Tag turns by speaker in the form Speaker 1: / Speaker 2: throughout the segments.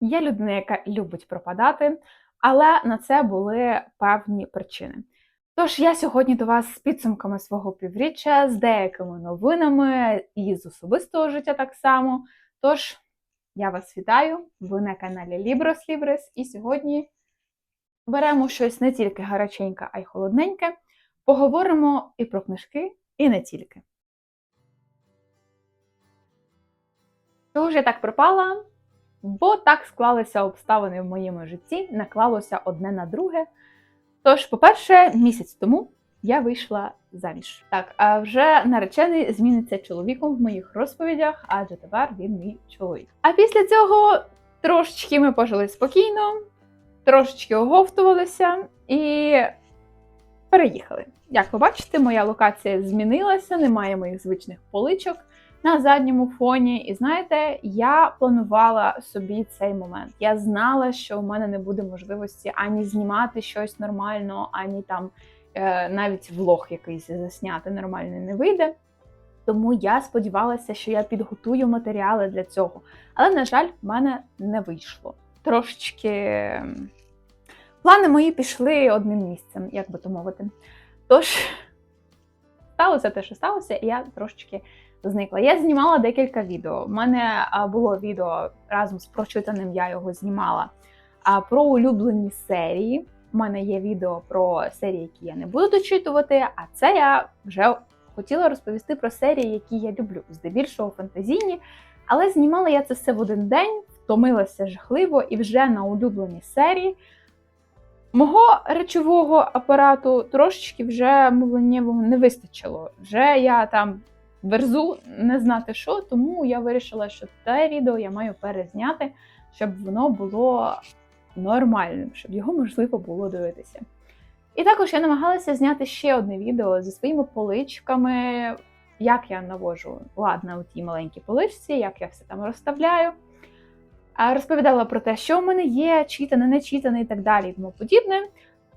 Speaker 1: Я людина, яка любить пропадати, але на це були певні причини. Тож я сьогодні до вас з підсумками свого півріччя, з деякими новинами і з особистого життя так само. Тож я вас вітаю, ви на каналі Libros Libres, і сьогодні беремо щось не тільки гаряченьке, а й холодненьке. Поговоримо і про книжки, і не тільки. Чого ж я так пропала? Бо так склалися обставини в моєму житті, наклалося одне на друге. Тож, по-перше, місяць тому я вийшла заміж. Так, а вже наречений зміниться чоловіком в моїх розповідях, адже тепер він мій чоловік. А після цього трошечки ми пожили спокійно, трошечки оговтувалися і переїхали. Як ви бачите, моя локація змінилася, немає моїх звичних поличок на задньому фоні. І знаєте, я планувала собі цей момент. Я знала, що у мене не буде можливості ані знімати щось нормально, ані там е, навіть влог якийсь засняти нормально не вийде. Тому я сподівалася, що я підготую матеріали для цього. Але, на жаль, в мене не вийшло. Трошечки ем, плани мої пішли одним місцем, як би то мовити. Тож, сталося те, що сталося, і я трошечки зникла. Я знімала декілька відео. У мене було відео разом з прочитаним, я його знімала А про улюблені серії. У мене є відео про серії, які я не буду дочитувати, а це я вже хотіла розповісти про серії, які я люблю, здебільшого фантазійні. Але знімала я це все в один день, втомилася жахливо і вже на улюблені серії. Мого речового апарату трошечки вже мовленнєвого не вистачило. Вже я там верзу не знати що, тому я вирішила, що те відео я маю перезняти, щоб воно було нормальним, щоб його можливо було дивитися. І також я намагалася зняти ще одне відео зі своїми поличками, як я навожу лад на тій маленькій поличці, як я все там розставляю. Розповідала про те, що в мене є, читане, не читане і так далі і тому подібне.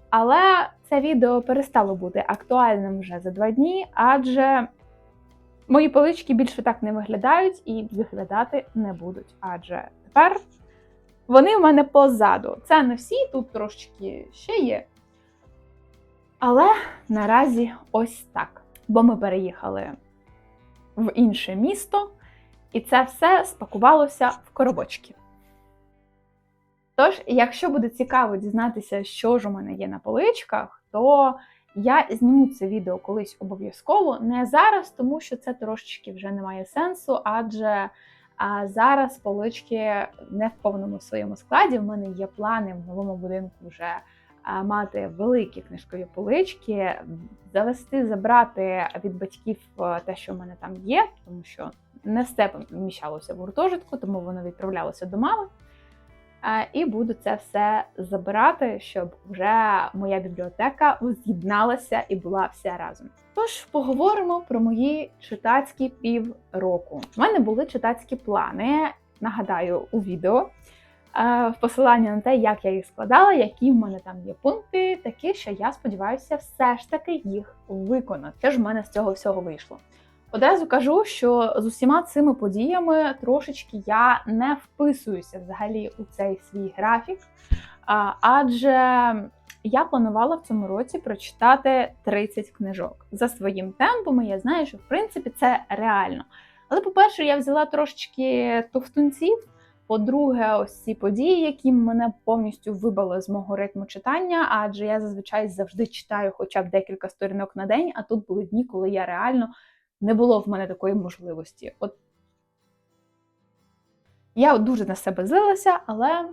Speaker 1: Але це відео перестало бути актуальним вже за два дні, адже Мої полички більше так не виглядають і виглядати не будуть, адже тепер вони в мене позаду. Це не всі, тут трошечки ще є. Але наразі ось так. Бо ми переїхали в інше місто, і це все спакувалося в коробочки. Тож, якщо буде цікаво дізнатися, що ж у мене є на поличках, то я зніму це відео колись обов'язково, не зараз, тому що це трошечки вже не має сенсу, адже а зараз полички не в повному своєму складі. В мене є плани в новому будинку вже мати великі книжкові полички, завести, забрати від батьків е, те, що в мене там є, тому що не все поміщалося в гуртожитку, тому воно відправлялося до мами. І буду це все забирати, щоб вже моя бібліотека з'єдналася і була вся разом. Тож поговоримо про мої читацькі півроку. У мене були читацькі плани. Нагадаю, у відео в посилання на те, як я їх складала, які в мене там є пункти, такі, що я сподіваюся, все ж таки їх виконати. Що ж в мене з цього всього вийшло? Одразу кажу, що з усіма цими подіями трошечки я не вписуюся взагалі у цей свій графік, адже я планувала в цьому році прочитати 30 книжок за своїм темпом. Я знаю, що в принципі це реально. Але, по-перше, я взяла трошечки товстунців. По-друге, ось ці події, які мене повністю вибили з мого ритму читання, адже я зазвичай завжди читаю хоча б декілька сторінок на день, а тут були дні, коли я реально не було в мене такої можливості. От я дуже на себе злилася, але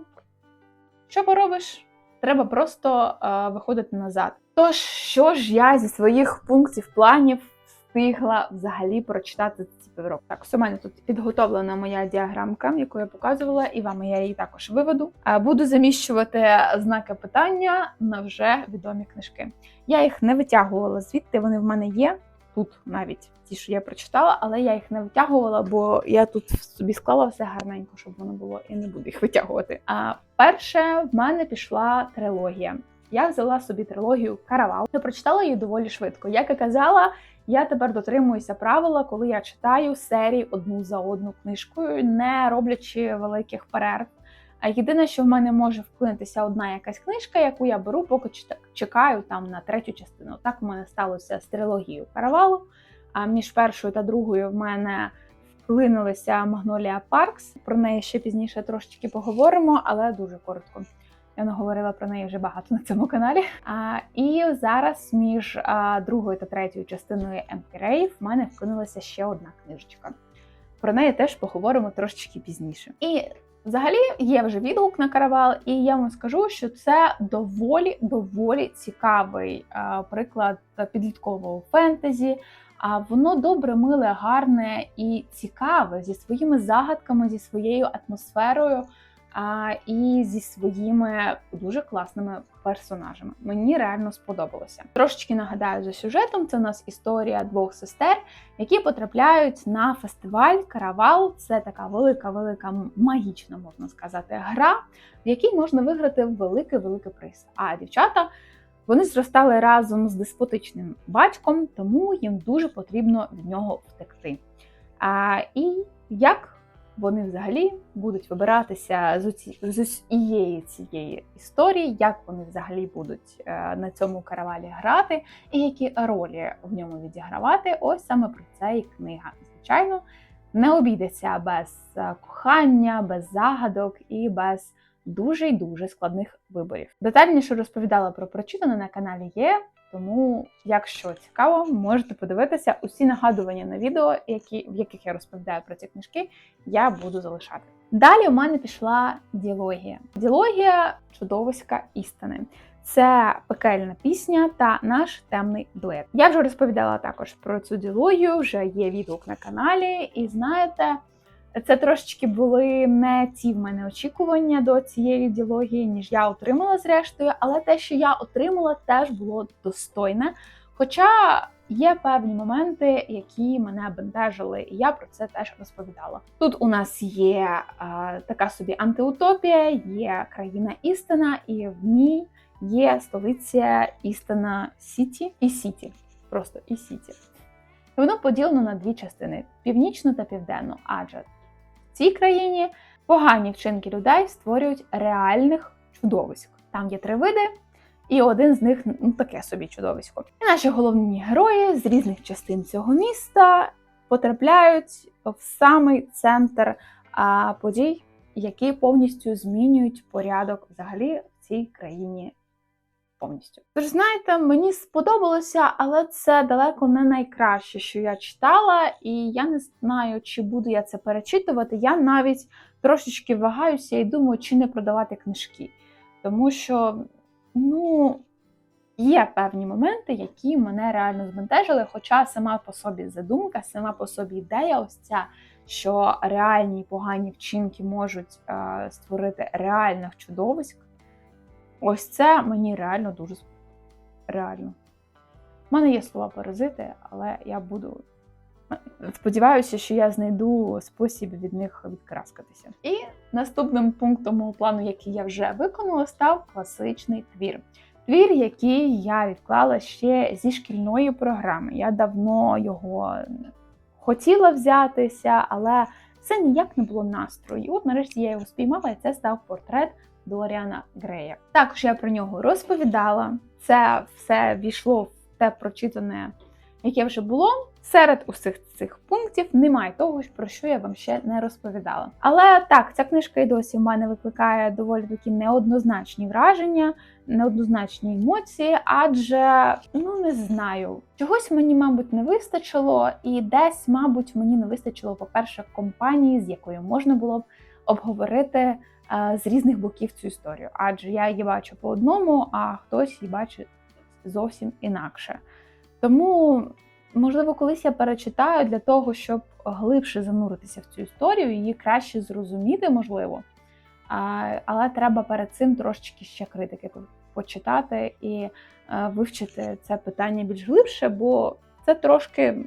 Speaker 1: що поробиш? Треба просто е, виходити назад. Тож, що ж я зі своїх пунктів планів встигла взагалі прочитати ці півроку? Так, у мене тут підготовлена моя діаграмка, яку я показувала, і вам я її також виведу. Е, буду заміщувати знаки питання на вже відомі книжки. Я їх не витягувала звідти, вони в мене є тут навіть ті, що я прочитала, але я їх не витягувала, бо я тут собі склала все гарненько, щоб воно було, і не буду їх витягувати. А перше в мене пішла трилогія. Я взяла собі трилогію Каравал. Я прочитала її доволі швидко. Як і казала, я тепер дотримуюся правила, коли я читаю серії одну за одну книжкою, не роблячи великих перерв. А єдине, що в мене може вклинитися одна якась книжка, яку я беру, поки чекаю там на третю частину. Так у мене сталося з трилогією Каравалу. А між першою та другою в мене вклинилася Магнолія Паркс. Про неї ще пізніше трошечки поговоримо, але дуже коротко. Я не говорила про неї вже багато на цьому каналі. А, і зараз між а, другою та третьою частиною Емкірей в мене вклинилася ще одна книжечка. Про неї теж поговоримо трошечки пізніше. І взагалі є вже відгук на каравал, і я вам скажу, що це доволі доволі цікавий а, приклад підліткового фентезі. А воно добре, миле, гарне і цікаве зі своїми загадками, зі своєю атмосферою а, і зі своїми дуже класними персонажами. Мені реально сподобалося. Трошечки нагадаю за сюжетом. Це у нас історія двох сестер, які потрапляють на фестиваль Каравал. Це така велика, велика магічна, можна сказати, гра, в якій можна виграти великий великий приз. А дівчата. Вони зростали разом з деспотичним батьком, тому їм дуже потрібно від нього втекти. А, І як вони взагалі будуть вибиратися з, усієї цієї історії, як вони взагалі будуть е, на цьому каравалі грати, і які ролі в ньому відігравати, ось саме про це і книга. Звичайно, не обійдеться без е, кохання, без загадок і без дуже й дуже складних виборів. Детальніше розповідала про прочитане на каналі є. Тому, якщо цікаво, можете подивитися усі нагадування на відео, які, в яких я розповідаю про ці книжки, я буду залишати. Далі у мене пішла діалогія. Діалогія чудовиська істини. Це пекельна пісня та наш темний дует. Я вже розповідала також про цю діалогію, вже є відгук на каналі, і знаєте. Це трошечки були не ті в мене очікування до цієї діалогії, ніж я отримала зрештою, але те, що я отримала, теж було достойне. Хоча є певні моменти, які мене бентежили, і я про це теж розповідала. Тут у нас є а, така собі антиутопія, є країна істина, і в ній є столиця істина Сіті і Сіті. Просто і Сіті. Воно поділено на дві частини: північну та південну, адже цій країні погані вчинки людей створюють реальних чудовиськ. Там є три види, і один з них ну таке собі чудовисько. І наші головні герої з різних частин цього міста потрапляють в самий центр а, подій, які повністю змінюють порядок взагалі в цій країні. Повністю. Тож знаєте, мені сподобалося, але це далеко не найкраще, що я читала, і я не знаю, чи буду я це перечитувати. Я навіть трошечки вагаюся і думаю, чи не продавати книжки. Тому що, ну, є певні моменти, які мене реально збентежили. Хоча сама по собі задумка, сама по собі ідея, ось ця, що реальні погані вчинки можуть е, створити реальних чудовиськ. Ось це мені реально дуже реально. У мене є слова паразити, але я буду. Сподіваюся, що я знайду спосіб від них відкраскатися. І наступним пунктом мого плану, який я вже виконала, став класичний твір. Твір, який я відклала ще зі шкільної програми. Я давно його хотіла взятися, але все ніяк не було настрою. І от нарешті я його спіймала, і це став портрет Доріана Грея. Також я про нього розповідала. Це все війшло в те прочитане, яке вже було. Серед усіх цих пунктів немає того, про що я вам ще не розповідала. Але так, ця книжка і досі в мене викликає доволі такі неоднозначні враження, неоднозначні емоції, адже ну не знаю, чогось мені, мабуть, не вистачило, і десь, мабуть, мені не вистачило, по-перше, компанії, з якою можна було б обговорити з різних боків цю історію, адже я її бачу по одному, а хтось її бачить зовсім інакше. Тому, можливо, колись я перечитаю для того, щоб глибше зануритися в цю історію, її краще зрозуміти, можливо. Але треба перед цим трошечки ще критики почитати і вивчити це питання більш глибше, бо це трошки.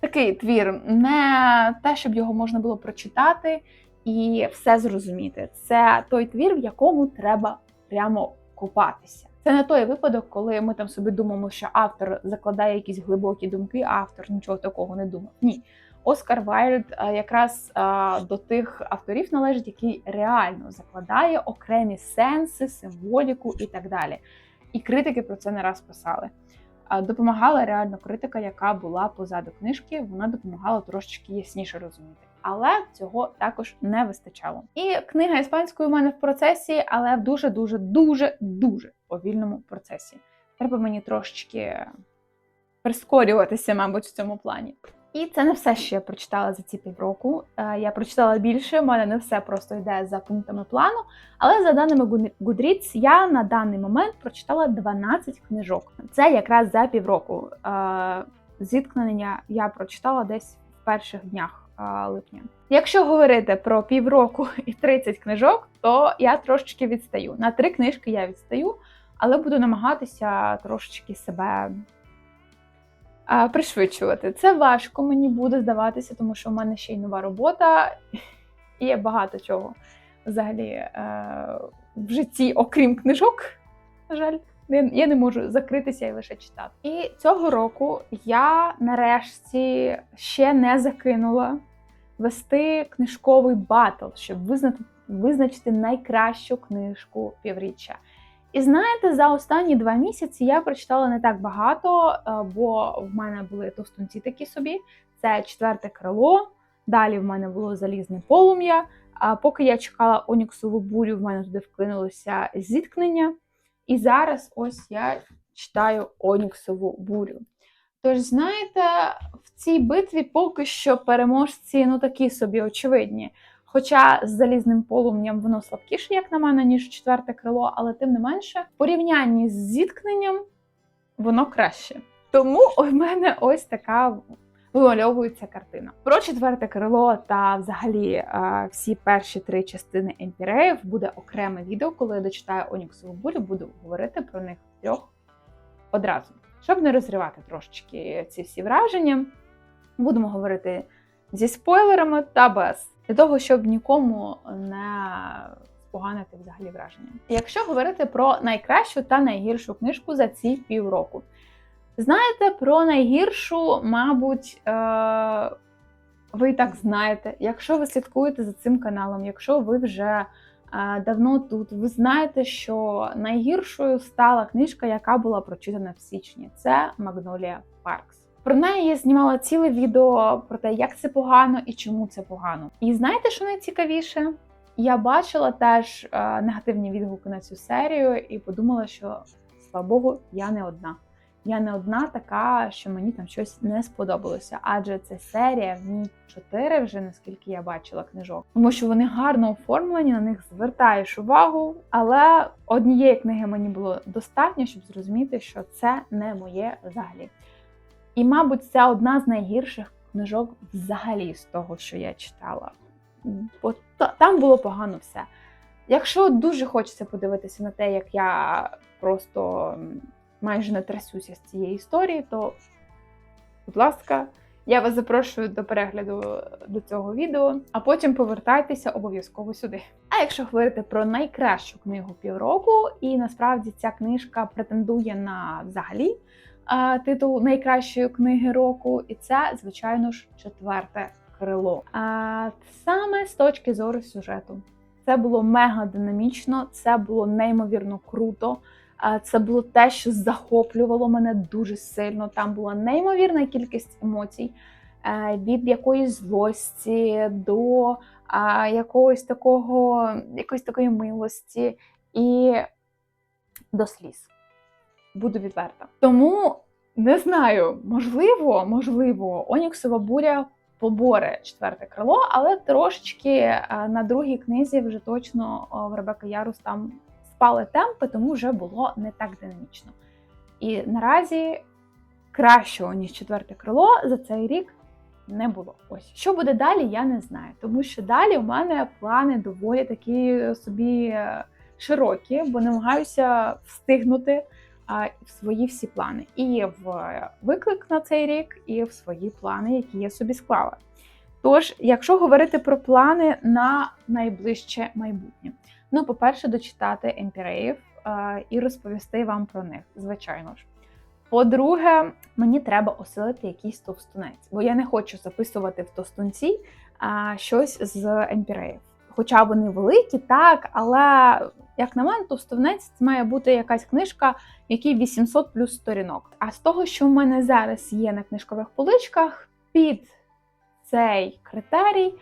Speaker 1: Такий твір, не те, щоб його можна було прочитати і все зрозуміти. Це той твір, в якому треба прямо купатися. Це не той випадок, коли ми там собі думаємо, що автор закладає якісь глибокі думки, а автор нічого такого не думав. Ні. Оскар Вайльд е, якраз е, до тих авторів належить, який реально закладає окремі сенси, символіку і так далі. І критики про це не раз писали. Е, Допомагала реально критика, яка була позаду книжки, вона допомагала трошечки ясніше розуміти. Але цього також не вистачало. І книга іспанською у мене в процесі, але в дуже дуже дуже дуже повільному процесі. Треба мені трошечки прискорюватися, мабуть, в цьому плані. І це не все, що я прочитала за ці півроку. Е, Я прочитала більше, в мене не все просто йде за пунктами плану. Але за даними Goodreads, я на даний момент прочитала 12 книжок. Це якраз за півроку. Е, Зіткнення я прочитала десь в перших днях липня. Якщо говорити про півроку і 30 книжок, то я трошечки відстаю. На три книжки я відстаю, але буду намагатися трошечки себе пришвидшувати. Це важко мені буде здаватися, тому що в мене ще й нова робота, і є багато чого взагалі е, в житті, окрім книжок. На жаль, я не можу закритися і лише читати. І цього року я нарешті ще не закинула вести книжковий батл, щоб визнати, визначити найкращу книжку півріччя. І знаєте, за останні два місяці я прочитала не так багато, е, бо в мене були товстунці такі собі. Це четверте крило. Далі в мене було залізне полум'я. А поки я чекала оніксову бурю, в мене туди вклинулося зіткнення. І зараз ось я читаю оніксову бурю. Тож, знаєте, в цій битві поки що переможці ну такі собі очевидні. Хоча з залізним полум'ям воно слабкіше, як на мене, ніж четверте крило, але тим не менше, в порівнянні з зіткненням воно краще. Тому у мене ось така вимальовується картина. Про четверте крило та взагалі е, всі перші три частини емпіреїв буде окреме відео, коли я дочитаю Оніксову бурю, буду говорити про них трьох одразу. Щоб не розривати трошечки ці всі враження, будемо говорити зі спойлерами та без для того, щоб нікому не споганити взагалі враження. Якщо говорити про найкращу та найгіршу книжку за ці півроку, знаєте, про найгіршу, мабуть, е- ви і так знаєте. Якщо ви слідкуєте за цим каналом, якщо ви вже давно тут, ви знаєте, що найгіршою стала книжка, яка була прочитана в січні. Це Магнолія Паркс. Про неї я знімала ціле відео про те, як це погано і чому це погано. І знаєте, що найцікавіше? Я бачила теж е, негативні відгуки на цю серію і подумала, що слава Богу, я не одна. Я не одна така, що мені там щось не сподобалося, адже це серія в ній чотири вже наскільки я бачила книжок, тому що вони гарно оформлені, на них звертаєш увагу. Але однієї книги мені було достатньо, щоб зрозуміти, що це не моє взагалі. І, мабуть, це одна з найгірших книжок взагалі з того, що я читала. Бо там було погано все. Якщо дуже хочеться подивитися на те, як я просто майже не трясуся з цієї історії, то, будь ласка, я вас запрошую до перегляду до цього відео, а потім повертайтеся обов'язково сюди. А якщо говорити про найкращу книгу півроку, і насправді ця книжка претендує на взагалі а, титул найкращої книги року, і це, звичайно ж, четверте крило. А саме з точки зору сюжету. Це було мега динамічно, це було неймовірно круто. Це було те, що захоплювало мене дуже сильно. Там була неймовірна кількість емоцій е, від якоїсь злості до якогось такого, якоїсь такої милості і до сліз. Буду відверта. Тому не знаю, можливо, можливо, Оніксова буря поборе четверте крило, але трошечки е, на другій книзі вже точно в Ребека Ярус там спали темпи, тому вже було не так динамічно. І наразі кращого, ніж четверте крило за цей рік не було. Ось що буде далі, я не знаю. Тому що далі у мене плани доволі такі собі е, широкі, бо намагаюся встигнути в свої всі плани. І в виклик на цей рік, і в свої плани, які я собі склала. Тож, якщо говорити про плани на найближче майбутнє, ну, по-перше, дочитати емпіреїв е, і розповісти вам про них, звичайно ж. По-друге, мені треба осилити якийсь товстунець, бо я не хочу записувати в товстунці щось з емпіреїв. Хоча вони великі, так, але як на мене, товстовнець це має бути якась книжка, в якій 800 плюс сторінок. А з того, що в мене зараз є на книжкових поличках, під цей критерій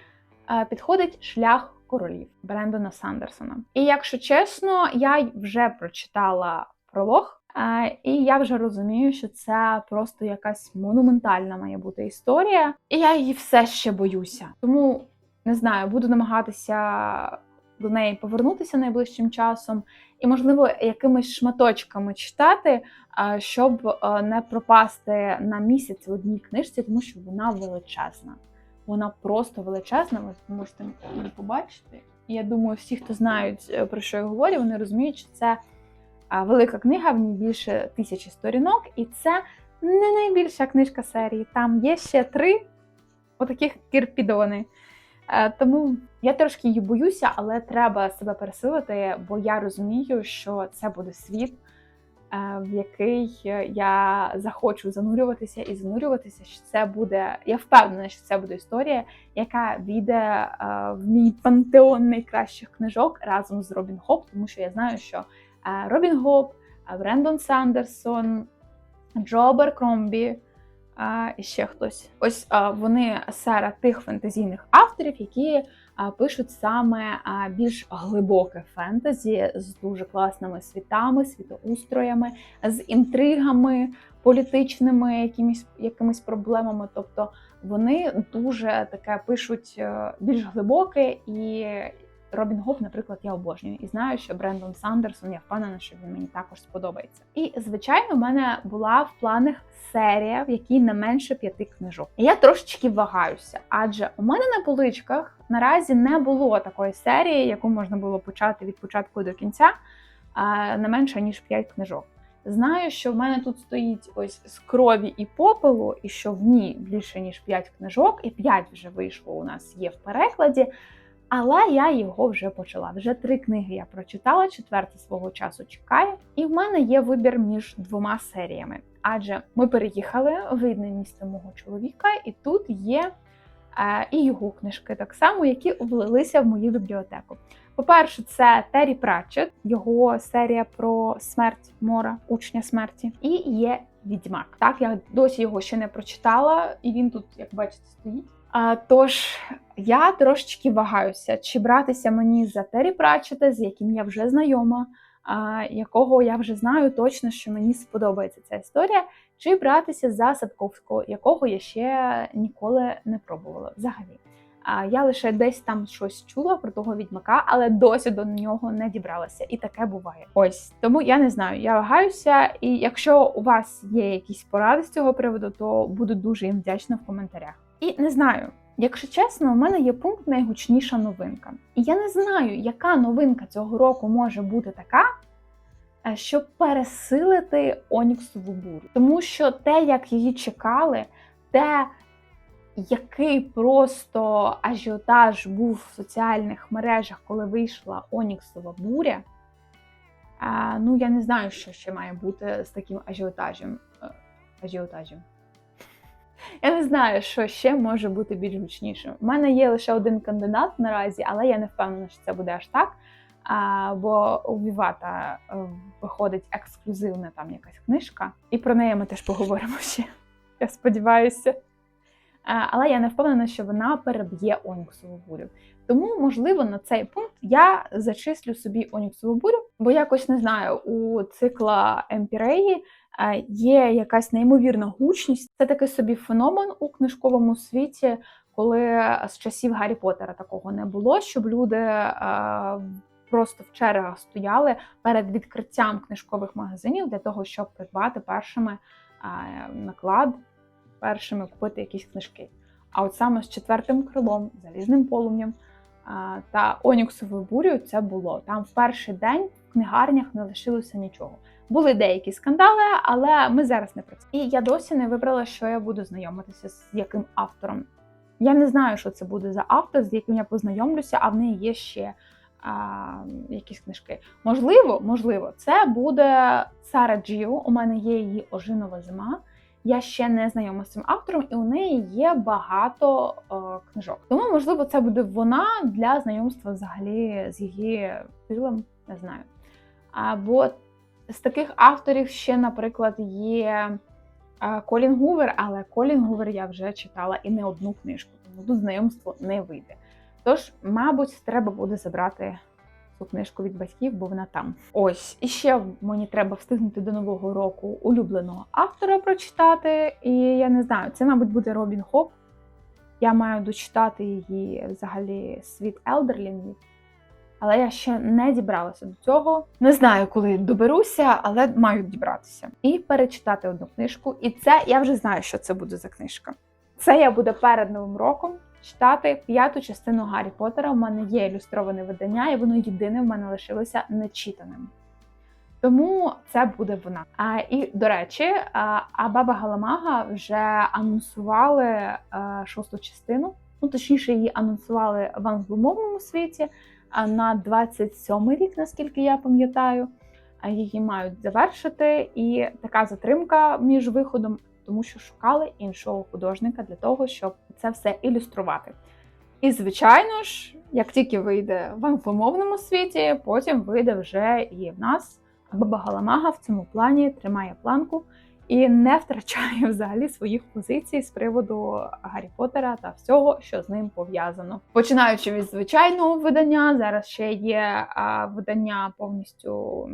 Speaker 1: е, підходить шлях королів Брендона Сандерсона. І якщо чесно, я вже прочитала пролог, е, і я вже розумію, що це просто якась монументальна має бути історія, і я її все ще боюся. Тому не знаю, буду намагатися до неї повернутися найближчим часом, і, можливо, якимись шматочками читати, щоб е, не пропасти на місяць в одній книжці, тому що вона величезна. Вона просто величезна, ви можете її побачити. І я думаю, всі, хто знають, е, про що я говорю, вони розуміють, що це велика книга, в ній більше тисячі сторінок, і це не найбільша книжка серії. Там є ще три отаких кірпідони. Е, Тому я трошки її боюся, але треба себе пересилити, бо я розумію, що це буде світ, в який я захочу занурюватися і занурюватися. Що це буде. Я впевнена, що це буде історія, яка війде е, в мій пантеон найкращих книжок разом з Робін Хоп, тому що я знаю, що е, Робін Хоп, е, Брендон Сандерсон, Джо Аберкромбі, а, і ще хтось. Ось а, вони серед тих фентезійних авторів, які пишуть саме більш глибоке фентезі з дуже класними світами, світоустроями, з інтригами політичними, якимись, якимись проблемами. Тобто вони дуже таке пишуть е, більш глибоке і. Робін Гоп, наприклад, я обожнюю і знаю, що Брендон Сандерсон, я впевнена, що він мені також сподобається. І звичайно, в мене була в планах серія, в якій не менше п'яти книжок. І я трошечки вагаюся, адже у мене на поличках наразі не було такої серії, яку можна було почати від початку до кінця, не менше ніж п'ять книжок. Знаю, що в мене тут стоїть ось з крові і попелу, і що в ній більше ніж 5 книжок, і 5 вже вийшло у нас є в перекладі. Але я його вже почала. Вже три книги я прочитала, четверта свого часу чекає. І в мене є вибір між двома серіями. Адже ми переїхали в рідне місто мого чоловіка, і тут є е, і його книжки так само, які влилися в мою бібліотеку. По-перше, це Террі Пратчет, його серія про смерть Мора, учня смерті, і є Відьмак. Так, я досі його ще не прочитала, і він тут, як бачите, стоїть. Тож я трошечки вагаюся, чи братися мені за Террі Пратчета, з яким я вже знайома, якого я вже знаю точно, що мені сподобається ця історія, чи братися за Садковського, якого я ще ніколи не пробувала взагалі. А я лише десь там щось чула про того відьмака, але досі до нього не дібралася, і таке буває. Ось тому я не знаю, я вагаюся, і якщо у вас є якісь поради з цього приводу, то буду дуже їм вдячна в коментарях. І не знаю, якщо чесно, у мене є пункт найгучніша новинка. І я не знаю, яка новинка цього року може бути така, е, щоб пересилити Оніксову бурю. Тому що те, як її чекали, те, який просто ажіотаж був в соціальних мережах, коли вийшла Оніксова буря. Ну, я не знаю, що ще має бути з таким ажіотажем. Е, ажіотажем. Я не знаю, що ще може бути більш гучнішим. У мене є лише один кандидат наразі, але я не впевнена, що це буде аж так. А, бо у Вівата е, виходить ексклюзивна там якась книжка, і про неї ми теж поговоримо ще. Я сподіваюся. Але я не впевнена, що вона переб'є Оніксову бурю. Тому, можливо, на цей пункт я зачислю собі Оніксову бурю, бо якось не знаю, у цикла Емпіреї є якась неймовірна гучність. Це такий собі феномен у книжковому світі, коли з часів Гаррі Поттера такого не було, щоб люди е, просто в чергах стояли перед відкриттям книжкових магазинів для того, щоб придбати першими е, наклад, першими купити якісь книжки. А от саме з четвертим крилом, залізним полум'ям та Оніксовою бурю це було. Там в перший день в книгарнях не лишилося нічого. Були деякі скандали, але ми зараз не про це. І я досі не вибрала, що я буду знайомитися з яким автором. Я не знаю, що це буде за автор, з яким я познайомлюся, а в неї є ще а, якісь книжки. Можливо, можливо, це буде Сара Джіо. У мене є її Ожинова зима. Я ще не знайома з цим автором, і у неї є багато е, книжок. Тому, можливо, це буде вона для знайомства взагалі з її стилем, не знаю. Або з таких авторів ще, наприклад, є е, Колін Гувер, але Колін Гувер я вже читала і не одну книжку, тому тут знайомство не вийде. Тож, мабуть, треба буде забрати цю книжку від батьків, бо вона там. Ось, і ще мені треба встигнути до нового року улюбленого автора прочитати. І я не знаю, це, мабуть, буде Робін Хоп. Я маю дочитати її взагалі світ Елдерлінгів. Але я ще не дібралася до цього. Не знаю, коли доберуся, але маю дібратися. І перечитати одну книжку. І це я вже знаю, що це буде за книжка. Це я буду перед новим роком читати п'яту частину Гаррі Поттера. У мене є ілюстроване видання, і воно єдине в мене лишилося нечитаним. Тому це буде вона. А, і до речі, а, а баба Галамага вже анонсували а, шосту частину. Ну, точніше, її анонсували в англомовному світі на 27-й рік, наскільки я пам'ятаю. Її мають завершити, і така затримка між виходом, тому що шукали іншого художника для того, щоб це все ілюструвати. І, звичайно ж, як тільки вийде в англомовному світі, потім вийде вже і в нас. Баба Галамага в цьому плані тримає планку і не втрачає взагалі своїх позицій з приводу Гаррі Поттера та всього, що з ним пов'язано. Починаючи від звичайного видання, зараз ще є видання повністю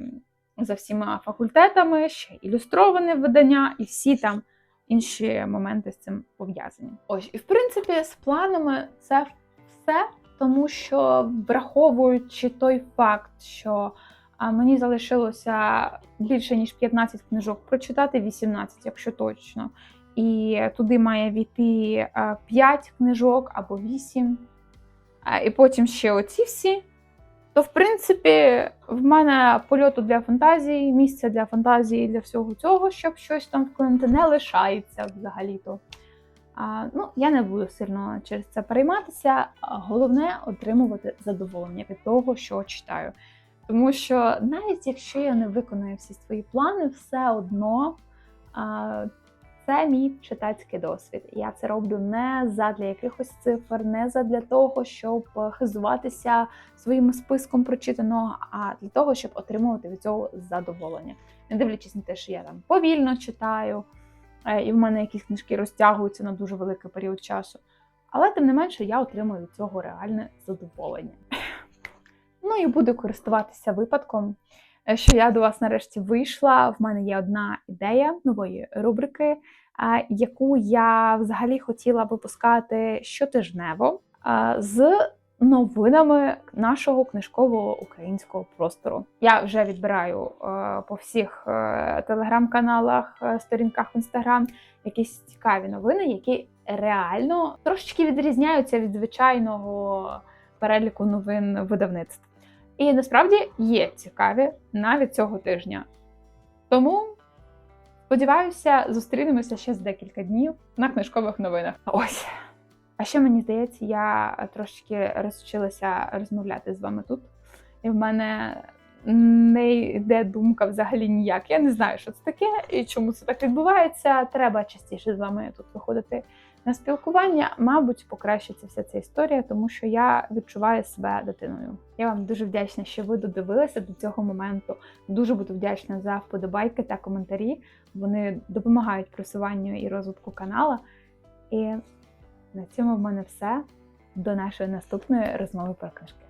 Speaker 1: за всіма факультетами, ще ілюстроване видання, і всі там інші моменти з цим пов'язані. Ось, і в принципі, з планами це все, тому що враховуючи той факт, що мені залишилося більше ніж 15 книжок прочитати, 18, якщо точно. І туди має війти 5 книжок або 8. І потім ще оці всі. То, в принципі, в мене польоту для фантазії, місця для фантазії для всього цього, щоб щось там вклинити, не лишається взагалі-то. А, ну, я не буду сильно через це перейматися. Головне отримувати задоволення від того, що читаю. Тому що навіть якщо я не виконую всі свої плани, все одно а, це мій читацький досвід. Я це роблю не задля якихось цифр, не задля того, щоб хизуватися своїм списком прочитаного, а для того, щоб отримувати від цього задоволення. Не дивлячись на те, що я там повільно читаю, е, і в мене якісь книжки розтягуються на дуже великий період часу. Але тим не менше я отримую від цього реальне задоволення. Ну і буду користуватися випадком, е, що я до вас нарешті вийшла. В мене є одна ідея нової рубрики, яку я взагалі хотіла випускати щотижнево з новинами нашого книжкового українського простору. Я вже відбираю е, по всіх е, телеграм-каналах, сторінках в інстаграм якісь цікаві новини, які реально трошечки відрізняються від звичайного переліку новин видавництв. І насправді є цікаві навіть цього тижня. Тому сподіваюся, зустрінемося ще з декілька днів на книжкових новинах. Ось. А ще мені здається, я трошки розчилася розмовляти з вами тут, і в мене не йде думка взагалі ніяк. Я не знаю, що це таке і чому це так відбувається. Треба частіше з вами тут виходити на спілкування, мабуть, покращиться вся ця історія, тому що я відчуваю себе дитиною. Я вам дуже вдячна, що ви додивилися до цього моменту. Дуже буду вдячна за вподобайки та коментарі. Вони допомагають просуванню і розвитку канала. І на цьому в мене все. До нашої наступної розмови про книжки.